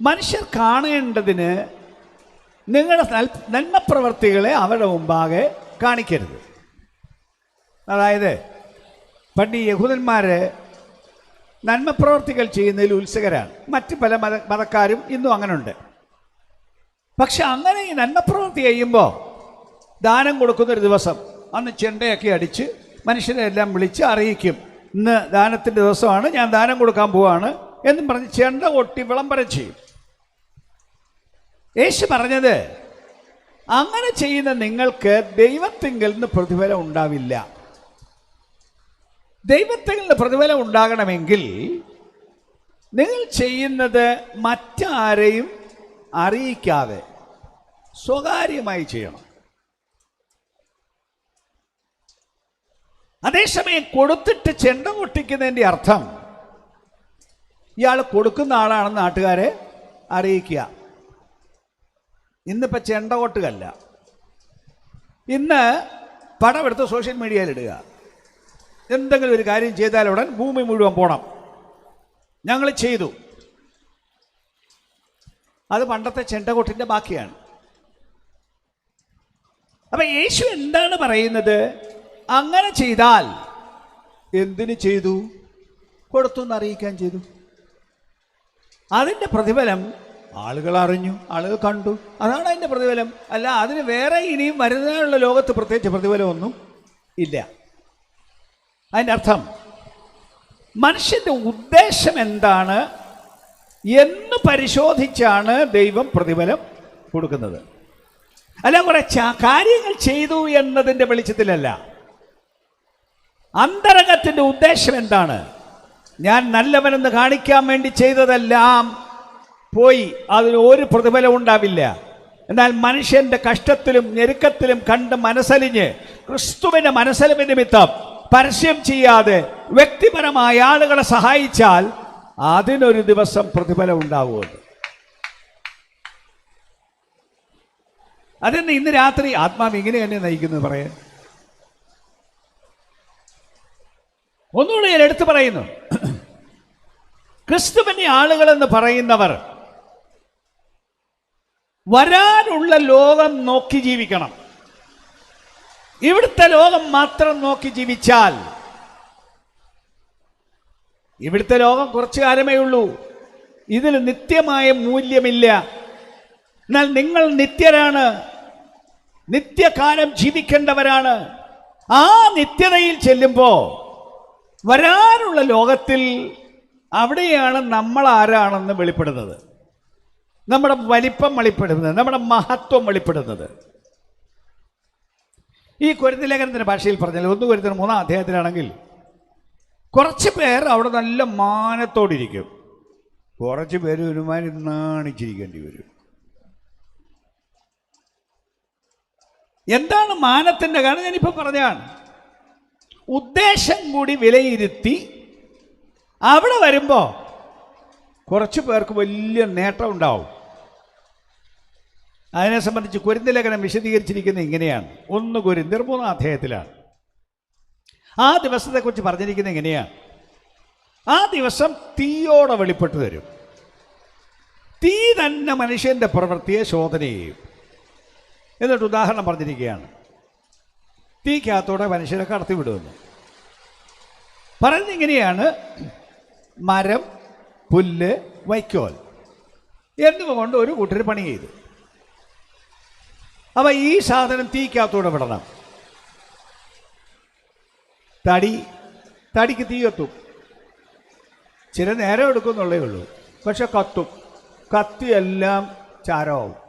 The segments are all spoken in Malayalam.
മനുഷ്യർ കാണേണ്ടതിന് നിങ്ങളുടെ നന്മ നന്മപ്രവർത്തികളെ അവരുടെ മുമ്പാകെ കാണിക്കരുത്. അതായത് പണ്ട് ഈ യഹൂദന്മാർ നന്മപ്രവർത്തികൾ ചെയ്യുന്നതിൽ ഉത്സുകരാണ്. മറ്റ് പല മത മതക്കാരും ഇന്നും അങ്ങനെയുണ്ട് പക്ഷെ അങ്ങനെ ഈ നന്മപ്രവൃത്തി ചെയ്യുമ്പോൾ ദാനം കൊടുക്കുന്നൊരു ദിവസം അന്ന് ചെണ്ടയൊക്കെ അടിച്ച് മനുഷ്യരെ എല്ലാം വിളിച്ച് അറിയിക്കും ഇന്ന് ദാനത്തിന്റെ ദിവസമാണ് ഞാൻ ദാനം കൊടുക്കാൻ പോവാണ് എന്നും പറഞ്ഞ് ചെണ്ട കൊട്ടി വിളംബരം ചെയ്യും. യേശു പറഞ്ഞത് അങ്ങനെ ചെയ്യുന്ന നിങ്ങൾക്ക് ദൈവത്തിങ്കിൽ നിന്ന് പ്രതിഫലം ഉണ്ടാവില്ല. ദൈവത്തിൽ നിന്ന് പ്രതിഫലം ഉണ്ടാകണമെങ്കിൽ നിങ്ങൾ ചെയ്യുന്നത് മറ്റാരെയും അറിയിക്കാതെ സ്വകാര്യമായി ചെയ്യണം. അതേസമയം കൊടുത്തിട്ട് ചെണ്ട പൊട്ടിക്കുന്നതിന്റെ അർത്ഥം ഇയാൾ കൊടുക്കുന്ന ആളാണെന്ന് നാട്ടുകാരെ അറിയിക്കുക. ഇന്നിപ്പോൾ ചെണ്ട കൊട്ടുകല്ല ഇന്ന് പടമെടുത്ത് സോഷ്യൽ മീഡിയയിൽ ഇടുക. എന്തെങ്കിലും ഒരു കാര്യം ചെയ്താൽ ഉടൻ ഭൂമി മുഴുവൻ പോണം. ഞങ്ങൾ ചെയ്തു. അത് പണ്ടത്തെ ചെണ്ടകൊട്ടിന്റെ ബാക്കിയാണ്. അപ്പം യേശു എന്താണ് പറയുന്നത്? അങ്ങനെ ചെയ്താൽ എന്തിനു ചെയ്തു? കൊടുത്തു എന്ന് അറിയിക്കാൻ ചെയ്തു. അതിന്റെ പ്രതിഫലം ആളുകൾ അറിഞ്ഞു ആളുകൾ കണ്ടു. അതാണ് അതിന്റെ പ്രതിഫലം. അല്ല അതിന് വേറെ ഇനിയും വരുന്നതിനുള്ള ലോകത്ത് പ്രത്യേകിച്ച് പ്രതിഫലമൊന്നും ഇല്ല. അതിന്റെ അർത്ഥം മനുഷ്യന്റെ ഉദ്ദേശം എന്താണ് എന്ന് പരിശോധിച്ചാണ് ദൈവം പ്രതിഫലം കൊടുക്കുന്നത്. അല്ല കുറെ കാര്യങ്ങൾ ചെയ്തു എന്നതിന്റെ വെളിച്ചത്തിലല്ല. അന്തരംഗത്തിന്റെ ഉദ്ദേശം എന്താണ്? ഞാൻ നല്ലവനെന്ന് കാണിക്കാൻ വേണ്ടി ചെയ്തതെല്ലാം പോയി അതിന് ഒരു പ്രതിഫലം ഉണ്ടാവില്ല. എന്നാൽ മനുഷ്യന്റെ കഷ്ടത്തിലും ഞെരുക്കത്തിലും കണ്ട് മനസ്സലിഞ്ഞ് ക്രിസ്തുവിന്റെ മനസ്സലിവ് നിമിത്തം പരസ്യം ചെയ്യാതെ വ്യക്തിപരമായ ആളുകളെ സഹായിച്ചാൽ അതിനൊരു ദിവസം പ്രതിഫലം ഉണ്ടാവുമെന്ന് അതെന്ന് ഇന്ന് രാത്രി ആത്മാവ് ഇങ്ങനെ തന്നെ നയിക്കുന്നത് പറയാൻ? ഒന്നുകൂടി ഞാൻ എടുത്തു പറയുന്നു. ക്രിസ്തുവിന്റെ ആളുകളെന്ന് പറയുന്നവർ വരാനുള്ള ലോകം നോക്കി ജീവിക്കണം. ഇവിടുത്തെ ലോകം മാത്രം നോക്കി ജീവിച്ചാൽ ഇവിടുത്തെ ലോകം കുറച്ചു കാലമേ ഉള്ളൂ. ഇതിൽ നിത്യമായ മൂല്യമില്ല. എന്നാൽ നിങ്ങൾ നിത്യരാണ്. നിത്യകാലം ജീവിക്കേണ്ടവരാണ്. ആ നിത്യതയിൽ ചെല്ലുമ്പോൾ വരാനുള്ള ലോകത്തിൽ അവിടെയാണ് നമ്മൾ ആരാണെന്ന് വെളിപ്പെടുന്നത്. നമ്മുടെ വലിപ്പം വെളിപ്പെടുന്നത് നമ്മുടെ മഹത്വം വെളിപ്പെടുന്നത്. ഈ കുരുന്ന് ലേഖനത്തിന്റെ ഭാഷയിൽ പറഞ്ഞാൽ ഒന്ന് കുരുത്തിന് മൂന്നാം അധ്യായത്തിലാണെങ്കിൽ കുറച്ച് പേർ അവിടെ നല്ല മാനത്തോടിരിക്കും. കുറച്ച് പേര് ഒരുമാതിരി നാണിച്ചിരിക്കേണ്ടി വരും. എന്താണ് മാനത്തിന്റെ കാരണം? ഞാനിപ്പോൾ പറഞ്ഞാണ് ഉദ്ദേശം കൂടി വിലയിരുത്തി അവിടെ വരുമ്പോൾ കുറച്ച് പേർക്ക് വലിയ നേട്ടം ഉണ്ടാവും. അതിനെ സംബന്ധിച്ച് കുരുന്ത ലേഖനം വിശദീകരിച്ചിരിക്കുന്നത് ഇങ്ങനെയാണ്. ഒന്ന് കുരിന്തിർ മൂന്നാം അധ്യായത്തിലാണ്. ആ ദിവസത്തെക്കുറിച്ച് പറഞ്ഞിരിക്കുന്നത് എങ്ങനെയാണ് ആ ദിവസം തീയോടെ വെളിപ്പെട്ട് തരും. തീ തന്നെ മനുഷ്യന്റെ പ്രവൃത്തിയെ ശോധന ചെയ്യും. എന്നിട്ട് ഉദാഹരണം പറഞ്ഞിരിക്കുകയാണ്. തീക്കകത്തോടെ മനുഷ്യരെ കടത്തിവിടുമെന്ന് പറഞ്ഞിങ്ങനെയാണ് ഇങ്ങനെയാണ് മരം പുല്ല് വൈക്കോൽ എന്നിവ കൊണ്ട് ഒരു കൂട്ടർ പണി ചെയ്തു. അപ്പൊ ഈ സാധനം തീക്കകത്തൂടെ വിടണം. തടി തടിക്ക് തീ കത്തും ചില നേരം എടുക്കുന്നുള്ളേ ഉള്ളൂ. പക്ഷെ കത്തും. കത്തിയെല്ലാം ചാരമാവും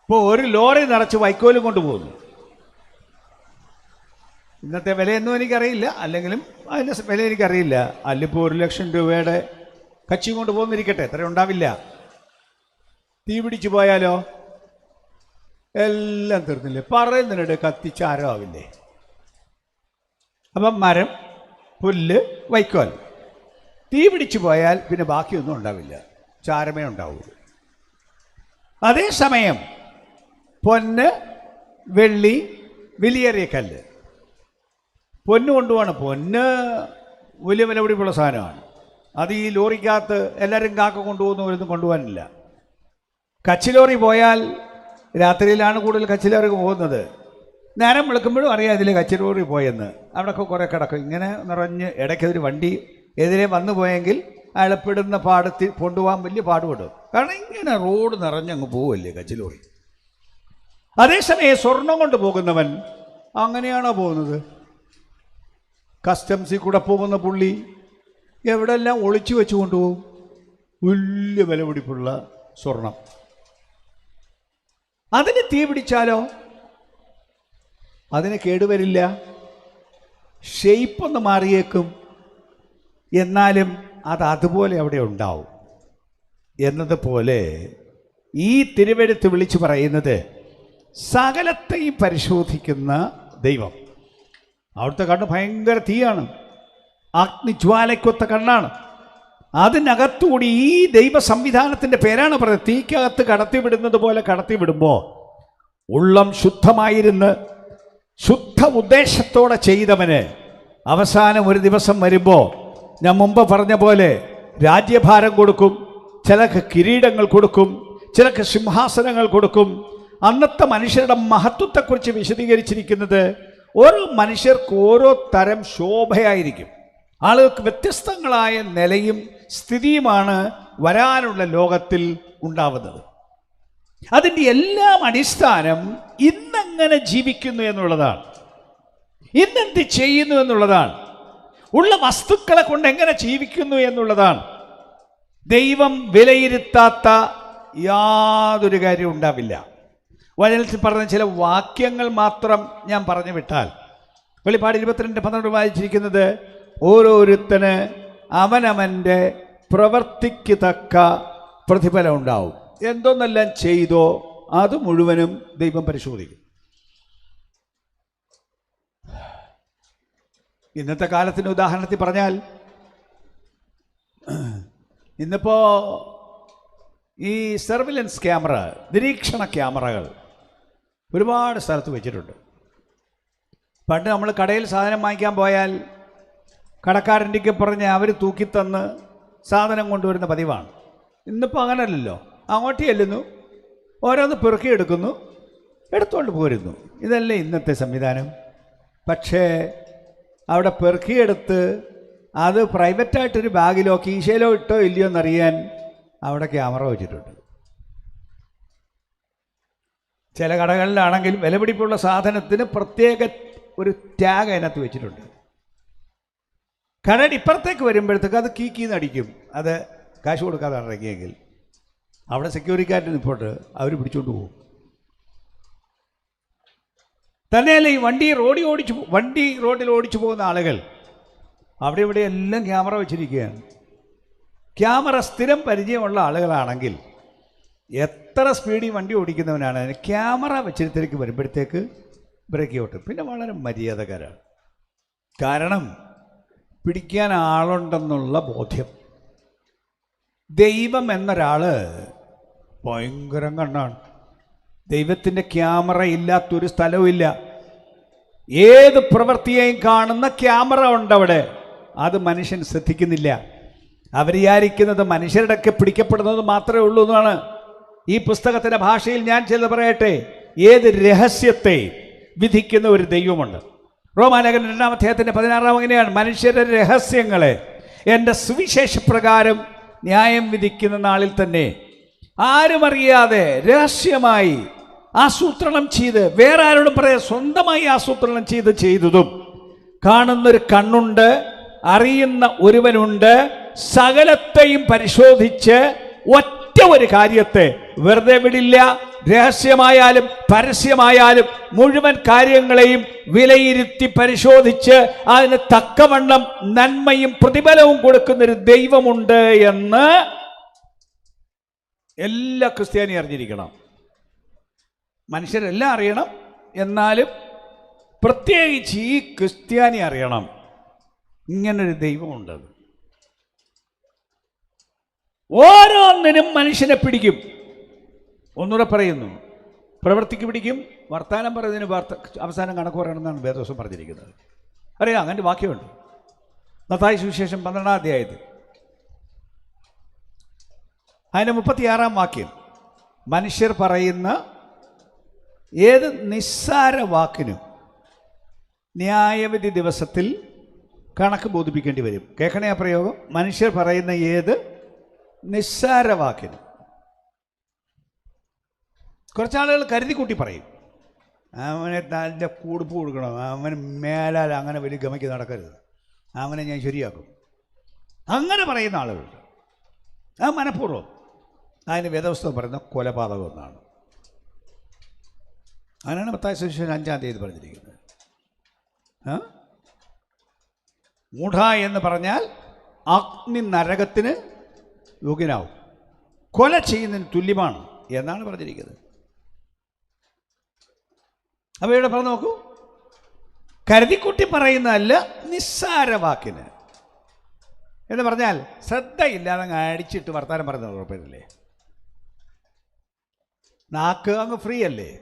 ഇപ്പോൾ ഒരു ലോറി നിറച്ച് വൈക്കോലും കൊണ്ടുപോകുന്നു ഇന്നത്തെ വിലയൊന്നും എനിക്കറിയില്ല. അല്ലെങ്കിലും അതിന്റെ വില എനിക്കറിയില്ല. അല്ലിപ്പോൾ ഒരു ലക്ഷം രൂപയുടെ കച്ചി കൊണ്ട് പോകുന്നിരിക്കട്ടെ. എത്ര ഉണ്ടാവില്ല. തീ പിടിച്ചു പോയാലോ? എല്ലാം തീർന്നില്ലേ? പറയുന്നതിനിടെ കത്തിച്ചാരമാവില്ലേ അപ്പം മരം പുല്ല് വൈക്കോൽ തീ പിടിച്ചു പോയാൽ പിന്നെ ബാക്കിയൊന്നും ഉണ്ടാവില്ല. ചാരമേ ഉണ്ടാവുള്ളൂ. അതേസമയം പൊന്ന് വെള്ളി വിലയേറിയ കല്ല്. പൊന്ന് കൊണ്ടുപോകണം. പൊന്ന് വലിയ വിലപിടിപ്പുള്ള സാധനമാണ്. അത് ഈ ലോറിക്കകത്ത് എല്ലാവരും കാക്ക കൊണ്ടുപോകുന്നവരൊന്നും കൊണ്ടുപോകാനില്ല. കച്ചിലോറി പോയാൽ രാത്രിയിലാണ് കൂടുതൽ കച്ചിലോറിക്ക് പോകുന്നത്. നേരം വിളിക്കുമ്പോഴും അറിയാം ഇതിൽ കച്ചിലോറി പോയെന്ന്. അവിടെയൊക്കെ കുറേ കിടക്കും. ഇങ്ങനെ നിറഞ്ഞ് ഇടയ്ക്ക് ഒരു വണ്ടി എതിരെ വന്നു പോയെങ്കിൽ അയാളെപ്പെടുന്ന പാടത്തിൽ കൊണ്ടുപോകാൻ വലിയ പാടുപെടും. കാരണം ഇങ്ങനെ റോഡ് നിറഞ്ഞങ്ങ് പോവല്ലേ കച്ചിലോറി അതേസമയം സ്വർണം കൊണ്ട് പോകുന്നവൻ അങ്ങനെയാണോ പോകുന്നത്? കസ്റ്റംസിൽ കൂടെ പോകുന്ന പുള്ളി എവിടെല്ലാം ഒളിച്ചു വെച്ച് കൊണ്ടുപോകും വലിയ വിലപിടിപ്പുള്ള സ്വർണം. അതിന് തീ പിടിച്ചാലോ? അതിന് കേടുവരില്ല. ഷെയ്പ്പൊന്ന് മാറിയേക്കും. എന്നാലും അത് അതുപോലെ അവിടെ ഉണ്ടാവും. എന്നതുപോലെ ഈ തിരുവെടുത്ത് വിളിച്ചു പറയുന്നത് സകലത്തെയും പരിശോധിക്കുന്ന ദൈവം. അവിടുത്തെ കണ്ണ് ഭയങ്കര തീയാണ്. അഗ്നിജ്വാലയ്ക്കൊത്ത കണ്ണാണ്. അതിനകത്തുകൂടി ഈ ദൈവ സംവിധാനത്തിന്റെ പേരാണ് പറയുന്നത്. തീക്കകത്ത് കടത്തിവിടുന്നത് പോലെ കടത്തിവിടുമ്പോൾ ഉള്ളം ശുദ്ധമായിരുന്ന് ശുദ്ധ ഉദ്ദേശത്തോടെ ചെയ്തവന് അവസാനം ഒരു ദിവസം വരുമ്പോൾ ഞാൻ മുമ്പ് പറഞ്ഞ പോലെ രാജ്യഭാരം കൊടുക്കും ചിലക്ക് കിരീടങ്ങൾ കൊടുക്കും ചിലക്ക് സിംഹാസനങ്ങൾ കൊടുക്കും. അന്നത്തെ മനുഷ്യരുടെ മഹത്വത്തെക്കുറിച്ച് വിശദീകരിച്ചിരിക്കുന്നത് ഓരോ മനുഷ്യർക്ക് ഓരോ തരം ശോഭയായിരിക്കും. ആളുകൾക്ക് വ്യത്യസ്തങ്ങളായ നിലയും സ്ഥിതിയുമാണ് വരാനുള്ള ലോകത്തിൽ ഉണ്ടാവുന്നത്. അതിന്റെ എല്ലാം അടിസ്ഥാനം ഇന്നെങ്ങനെ ജീവിക്കുന്നു എന്നുള്ളതാണ്. ഇന്നെന്ത് ചെയ്യുന്നു എന്നുള്ളതാണ്. ഉള്ള വസ്തുക്കളെ കൊണ്ട് എങ്ങനെ ജീവിക്കുന്നു എന്നുള്ളതാണ്. ദൈവം വിലയിരുത്താത്ത യാതൊരു കാര്യം ഉണ്ടാവില്ല. വചനത്തിൽ പറഞ്ഞ ചില വാക്യങ്ങൾ മാത്രം ഞാൻ പറഞ്ഞു വിട്ടാൽ. വെളിപ്പാട് ഇരുപത്തിരണ്ട് പന്ത്രണ്ട് വായിച്ചിരിക്കുന്നത് ഓരോരുത്തന് അവനവന്റെ പ്രവർത്തിക്ക് തക്ക പ്രതിഫലം ഉണ്ടാവും. എന്തോന്നെല്ലാം ചെയ്തോ അത് മുഴുവനും ദൈവം പരിശോധിക്കും. ഇന്നത്തെ കാലത്തിന് ഉദാഹരണത്തിൽ പറഞ്ഞാൽ ഇന്നിപ്പോ ഈ സർവിലൻസ് ക്യാമറ നിരീക്ഷണ ക്യാമറകൾ ഒരുപാട് സ്ഥലത്ത് വെച്ചിട്ടുണ്ട്. പണ്ട് നമ്മൾ കടയിൽ സാധനം വാങ്ങിക്കാൻ പോയാൽ കടക്കാരന്റെക്ക് പറഞ്ഞ് അവർ തൂക്കിത്തന്ന് സാധനം കൊണ്ടുവരുന്ന പതിവാണ്. ഇന്നിപ്പോൾ അങ്ങനല്ലല്ലോ. അങ്ങോട്ട് ചെല്ലുന്നു. ഓരോന്ന് പെറുക്കിയെടുക്കുന്നു. എടുത്തുകൊണ്ട് പോരുന്നു. ഇതല്ലേ ഇന്നത്തെ സംവിധാനം? പക്ഷേ അവിടെ പെറുക്കിയെടുത്ത് അത് പ്രൈവറ്റായിട്ടൊരു ബാഗിലോ കീശയിലോ ഇട്ടോ ഇല്ലയോ എന്നറിയാൻ അവിടെ ക്യാമറ വെച്ചിട്ടുണ്ട്. ചില കടകളിലാണെങ്കിൽ വിലപിടിപ്പുള്ള സാധനത്തിന് പ്രത്യേക ഒരു ടാഗ് അതിനകത്ത് വെച്ചിട്ടുണ്ട്. കടയുടെ ഇപ്പുറത്തേക്ക് വരുമ്പോഴത്തേക്ക് അത് കീക്കീന്ന് അടിക്കും. അത് കാശ് കൊടുക്കാതെ ഇറങ്ങിയെങ്കിൽ. അവിടെ സെക്യൂരിറ്റിക്കാരുടെ നിപ്പോട്ട് അവർ പിടിച്ചോണ്ട് പോകും. തന്നെയല്ല ഈ വണ്ടി റോഡിൽ ഓടിച്ചു വണ്ടി റോഡിൽ ഓടിച്ചു പോകുന്ന ആളുകൾ അവിടെ ഇവിടെ എല്ലാം ക്യാമറ വെച്ചിരിക്കുകയാണ്. ക്യാമറ സ്ഥിരം പരിചയമുള്ള ആളുകളാണെങ്കിൽ എത്ര സ്പീഡിൽ വണ്ടി ഓടിക്കുന്നവനാണ് ക്യാമറ വെച്ചിടത്തേക്ക് വരുമ്പോഴത്തേക്ക് ബ്രേക്ക് ഔട്ട് പിന്നെ വളരെ മര്യാദകരാണ്. കാരണം പിടിക്കാൻ ആളുണ്ടെന്നുള്ള ബോധ്യം. ദൈവം എന്നൊരാൾ ഭയങ്കരം കണ്ണാണ്. ദൈവത്തിന്റെ ക്യാമറ ഇല്ലാത്തൊരു സ്ഥലവുമില്ല ഏത് പ്രവൃത്തിയെയും കാണുന്ന ക്യാമറ ഉണ്ടവിടെ? അത് മനുഷ്യൻ ശ്രദ്ധിക്കുന്നില്ല. അവർ വിചാരിക്കുന്നത് മനുഷ്യരുടെയൊക്കെ പിടിക്കപ്പെടുന്നത് മാത്രമേ ഉള്ളൂ എന്നാണ്. ഈ പുസ്തകത്തിന്റെ ഭാഷയിൽ ഞാൻ ചിലത് പറയട്ടെ. ഏത് രഹസ്യത്തെ വിധിക്കുന്ന ഒരു ദൈവമുണ്ട്. റോമാലേഖൻ രണ്ടാം അധ്യായത്തിന്റെ പതിനാറാം അങ്ങനെയാണ് മനുഷ്യരുടെ രഹസ്യങ്ങളെ എന്റെ സുവിശേഷപ്രകാരം ന്യായം വിധിക്കുന്ന നാളിൽ തന്നെ ആരും അറിയാതെ രഹസ്യമായി ആസൂത്രണം ചെയ്ത് വേറെ ആരോടും പറയാൻ സ്വന്തമായി ആസൂത്രണം ചെയ്ത് ചെയ്തതും കാണുന്നൊരു കണ്ണുണ്ട് അറിയുന്ന ഒരുവനുണ്ട് സകലത്തെയും പരിശോധിച്ച് ഒറ്റ ഒരു കാര്യത്തെ വെറുതെ വിടില്ല. രഹസ്യമായാലും പരസ്യമായാലും മുഴുവൻ കാര്യങ്ങളെയും വിലയിരുത്തി പരിശോധിച്ച് അതിന് തക്കവണ്ണം നന്മയും പ്രതിഫലവും കൊടുക്കുന്നൊരു ദൈവമുണ്ട് എന്ന് എല്ലാ ക്രിസ്ത്യാനി അറിഞ്ഞിരിക്കണം. മനുഷ്യരെല്ലാം അറിയണം. എന്നാലും പ്രത്യേകിച്ച് ഈ ക്രിസ്ത്യാനി അറിയണം. ഇങ്ങനൊരു ദൈവമുണ്ട് ഓരോന്നിനും മനുഷ്യനെ പിടിക്കും. ഒന്നുകൂടെ പറയുന്നു. പ്രവൃത്തിക്ക് പിടിക്കും. വർത്താനം പറയുന്നതിന് വാർത്ത അവസാനം കണക്ക് പറയണമെന്നാണ് വേദോസം പറഞ്ഞിരിക്കുന്നത്. അറിയാം അങ്ങനെ വാക്യമുണ്ട്. നത്തായ സുവിശേഷം പന്ത്രണ്ടാം അധ്യായത്തിൽ. അതിന്റെ മുപ്പത്തിയാറാം വാക്യം. മനുഷ്യർ പറയുന്ന ഏത് നിസ്സാര വാക്കിനും ന്യായവിധി ദിവസത്തിൽ കണക്ക് ബോധിപ്പിക്കേണ്ടി വരും. കേൾക്കണേ ആ പ്രയോഗം? മനുഷ്യർ പറയുന്ന ഏത് നിസ്സാര വാക്കിനും കുറച്ചാളുകൾ കരുതി കൂട്ടി പറയും അവനെ നല്ല കൂടുപ്പ് കൊടുക്കണം അവന് മേലാൽ അങ്ങനെ വലിയ ഗമയ്ക്ക് നടക്കരുത് അവനെ ഞാൻ ശരിയാക്കും. അങ്ങനെ പറയുന്ന ആളുകളുണ്ട് ആ മനഃപൂർവം അതിന് വേദവസ്തം പറയുന്ന കൊലപാതകം എന്നാണ് അങ്ങനെയാണ് പത്താം ശേഷം അഞ്ചാം തീയതി പറഞ്ഞിരിക്കുന്നത്. മൂഢ എന്ന് പറഞ്ഞാൽ അഗ്നി നരകത്തിന് യോഗ്യനാവും കൊല ചെയ്യുന്നതിന് തുല്യമാണ് എന്നാണ് പറഞ്ഞിരിക്കുന്നത്. അപ്പോൾ ഇവിടെ പറഞ്ഞു നോക്കൂ. കരുതിക്കുട്ടി പറയുന്നതല്ല നിസ്സാര വാക്കിന്. എന്ന് പറഞ്ഞാൽ ശ്രദ്ധയില്ലാതെ അങ്ങ് അടിച്ചിട്ട് വർത്താനം പറയുന്നത് കുഴപ്പമില്ലേ നാക്ക് അങ്ങ് ഫ്രീ അല്ലേ?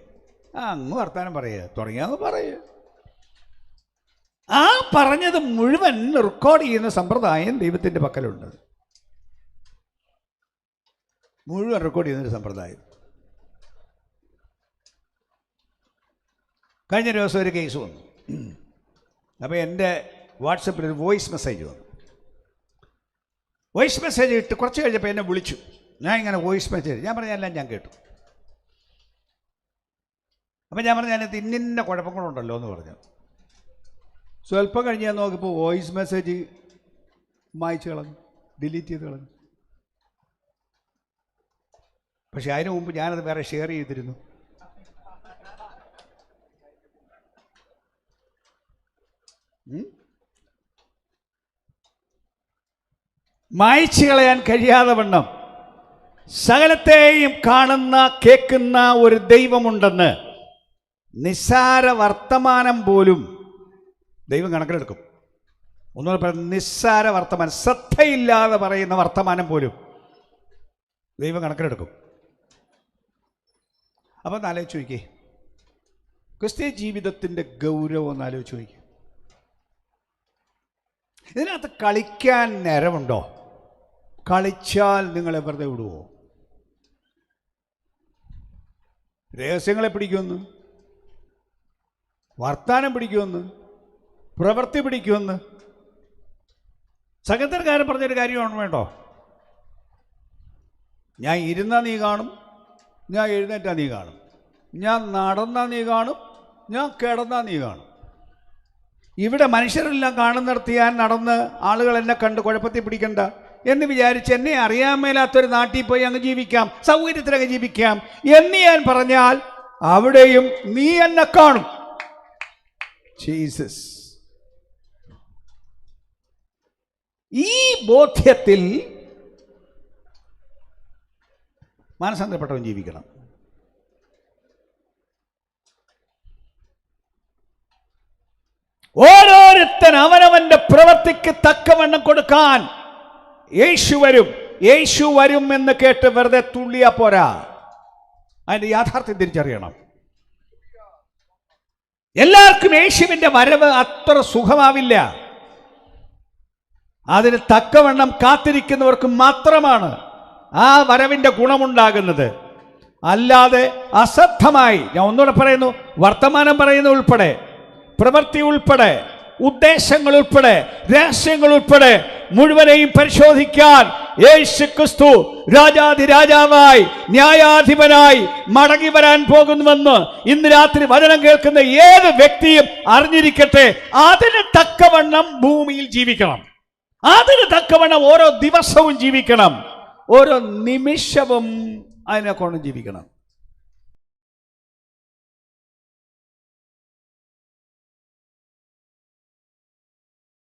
ആ അങ്ങ് വർത്താനം പറയുക. തുടങ്ങിയങ്ങ് പറയുക. ആ പറഞ്ഞത് മുഴുവൻ റെക്കോർഡ് ചെയ്യുന്ന സമ്പ്രദായം ദൈവത്തിന്റെ പക്കലുണ്ട്. മുഴുവൻ റെക്കോർഡ് ചെയ്യുന്നൊരു സമ്പ്രദായം. കഴിഞ്ഞ ദിവസം ഒരു കേസ് വന്നു. അപ്പോൾ എന്റെ വാട്സപ്പിൽ ഒരു വോയിസ് മെസ്സേജ് വന്നു. വോയിസ് മെസ്സേജ് ഇട്ട് കുറച്ച് കഴിഞ്ഞപ്പോൾ എന്നെ വിളിച്ചു. ഞാൻ ഇങ്ങനെ വോയിസ് മെസ്സേജ് ഞാൻ പറഞ്ഞ എല്ലാം ഞാൻ കേട്ടു. അപ്പം ഞാൻ പറഞ്ഞു അതിനകത്ത് ഇന്നിന്ന കുഴപ്പങ്ങളുണ്ടല്ലോ എന്ന് പറഞ്ഞു. സ്വല്പം കഴിഞ്ഞ് ഞാൻ നോക്കിയപ്പോൾ വോയിസ് മെസ്സേജ് മായ്ച്ചു കളഞ്ഞു. ഡിലീറ്റ് ചെയ്ത് കളഞ്ഞു. പക്ഷെ അതിനു മുമ്പ് ഞാനത് വേറെ ഷെയർ ചെയ്തിരുന്നു. മായച്ചു കളയാൻ കഴിയാതെ വണ്ണം. സകലത്തെയും കാണുന്ന കേൾക്കുന്ന ഒരു ദൈവമുണ്ടെന്ന് നിസ്സാര വർത്തമാനം പോലും ദൈവം കണക്കിലെടുക്കും. ഒന്നുകൂടെ പറയാം നിസ്സാര വർത്തമാനം ശ്രദ്ധയില്ലാതെ പറയുന്ന വർത്തമാനം പോലും ദൈവം കണക്കിലെടുക്കും. അപ്പം ഒന്ന് ആലോചിച്ച് നോക്കിയേ. ക്രിസ്ത്യ ജീവിതത്തിന്റെ ഗൗരവം ഒന്ന് ആലോചിച്ച് നോക്കിയേ. ഇതിനകത്ത് കളിക്കാൻ നേരമുണ്ടോ? കളിച്ചാൽ നിങ്ങളെ വെറുതെ വിടുവോ? രഹസ്യങ്ങളെ പിടിക്കുമെന്ന്? വർത്താനം പിടിക്കുമെന്ന്? പ്രവൃത്തി പിടിക്കുമെന്ന്? സംഘത്തിനക്കാരൻ പറഞ്ഞൊരു കാര്യമാണ് വേണ്ടോ? ഞാൻ ഇരുന്നാ നീ കാണും. ഞാൻ എഴുന്നേറ്റാ നീ കാണും. ഞാൻ നടന്നാ നീ കാണും. ഞാൻ കിടന്നാ നീ കാണും. ഇവിടെ മനുഷ്യരെല്ലാം കാണുന്നിടത്ത് ഞാൻ നടന്ന് ആളുകൾ എന്നെ കണ്ട് കുഴപ്പത്തിൽ പിടിക്കണ്ട എന്ന് വിചാരിച്ച് എന്നെ അറിയാൻ മേലാത്തൊരു നാട്ടിൽ പോയി അങ്ങ് ജീവിക്കാം. സൗകര്യത്തിലങ്ങ് ജീവിക്കാം. എന്ന് ഞാൻ പറഞ്ഞാൽ അവിടെയും നീ എന്നെ കാണും. ജീസസ്. ഈ ബോധ്യത്തിൽ മാനസാന്തരപ്പെട്ടവൻ ജീവിക്കണം. ഓരോരുത്തൻ അവനവന്റെ പ്രവൃത്തിക്ക് തക്കവണ്ണം കൊടുക്കാൻ യേശു വരും. യേശു വരും എന്ന് കേട്ട് വെറുതെ തുള്ളിയാ പോരാ. അതിന്റെ യാഥാർത്ഥ്യം തിരിച്ചറിയണം. എല്ലാവർക്കും യേശുവിന്റെ വരവ് അത്ര സുഖമാവില്ല. അതിന് തക്കവണ്ണം കാത്തിരിക്കുന്നവർക്ക് മാത്രമാണ് ആ വരവിന്റെ ഗുണമുണ്ടാകുന്നത്. അല്ലാതെ അശ്രദ്ധമായി ഞാൻ ഒന്നുകൂടെ പറയുന്നു വർത്തമാനം പറയുന്ന ഉൾപ്പെടെ പ്രവൃത്തി ഉൾപ്പെടെ ഉദ്ദേശങ്ങൾ ഉൾപ്പെടെ രഹസ്യങ്ങൾ ഉൾപ്പെടെ മുഴുവനെയും പരിശോധിക്കാൻ യേശു ക്രിസ്തു രാജാതി രാജാവായി ന്യായാധിപനായി മടങ്ങി വരാൻ പോകുന്നുവെന്ന് ഇന്ന് രാത്രി വചനം കേൾക്കുന്ന ഏത് വ്യക്തിയും അറിഞ്ഞിരിക്കട്ടെ അതിന് തക്കവണ്ണം ഭൂമിയിൽ ജീവിക്കണം. അതിന് തക്കവണ്ണം ഓരോ ദിവസവും ജീവിക്കണം. ഓരോ നിമിഷവും അതിനെ കൊണ്ട് ജീവിക്കണം.